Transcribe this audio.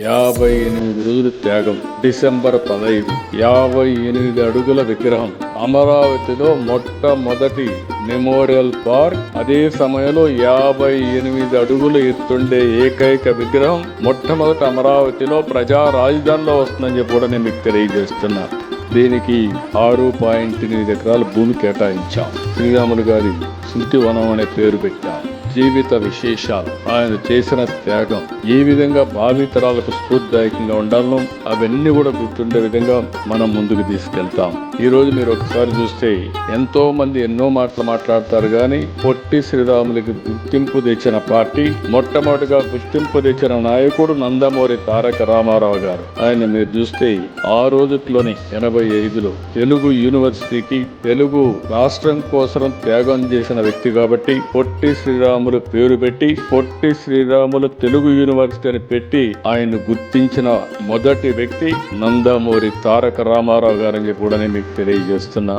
యాభై ఎనిమిది రోజుల త్యాగం. డిసెంబర్ పదహైదు. యాభై ఎనిమిది అడుగుల విగ్రహం. అమరావతిలో మొట్టమొదటి మెమోరియల్ పార్క్. అదే సమయంలో యాభై ఎనిమిది అడుగులు ఎత్తుండే ఏకైక విగ్రహం మొట్టమొదటి అమరావతిలో ప్రజా రాజధానిలో వస్తుందని చెప్పి కూడా నేను మీకు తెలియజేస్తున్నా. దీనికి ఆరు పాయింట్ ఎనిమిది ఎకరాల భూమి కేటాయించాం. శ్రీరాములు గారి స్మృతి వనం అనే పేరు పెట్టాం జీవిత విశేషాలు. ఆయన చేసిన త్యాగం. ఏ విధంగా భావితరాలకు స్ఫూర్తిదాయకంగా ఉండాలో అవన్నీ కూడా గుర్తుండే విధంగా మనం ముందుకు తీసుకెళ్తాం. ఈ రోజు మీరు ఒకసారి చూస్తే ఎంతో మంది ఎన్నో మాటలు మాట్లాడతారు కానీ పొట్టి శ్రీరాములకి గుర్తింపు తెచ్చిన పార్టీ మొట్టమొదటిగా గుర్తింపు తెచ్చిన నాయకుడు నందమూరి తారక రామారావు గారు. ఆయన మీరు చూస్తే ఆ రోజుల్లోనే ఎనభై ఐదులో తెలుగు యూనివర్సిటీకి తెలుగు రాష్ట్రం కోసం త్యాగం చేసిన వ్యక్తి కాబట్టి పొట్టి శ్రీరాములు పేరు పెట్టి పొట్టి శ్రీరాములు తెలుగు యూనివర్సిటీ అని పెట్టి ఆయన గుర్తించిన మొదటి వ్యక్తి నందమూరి తారక రామారావు గారని కూడా నేను మీకు తెలియజేస్తున్నా.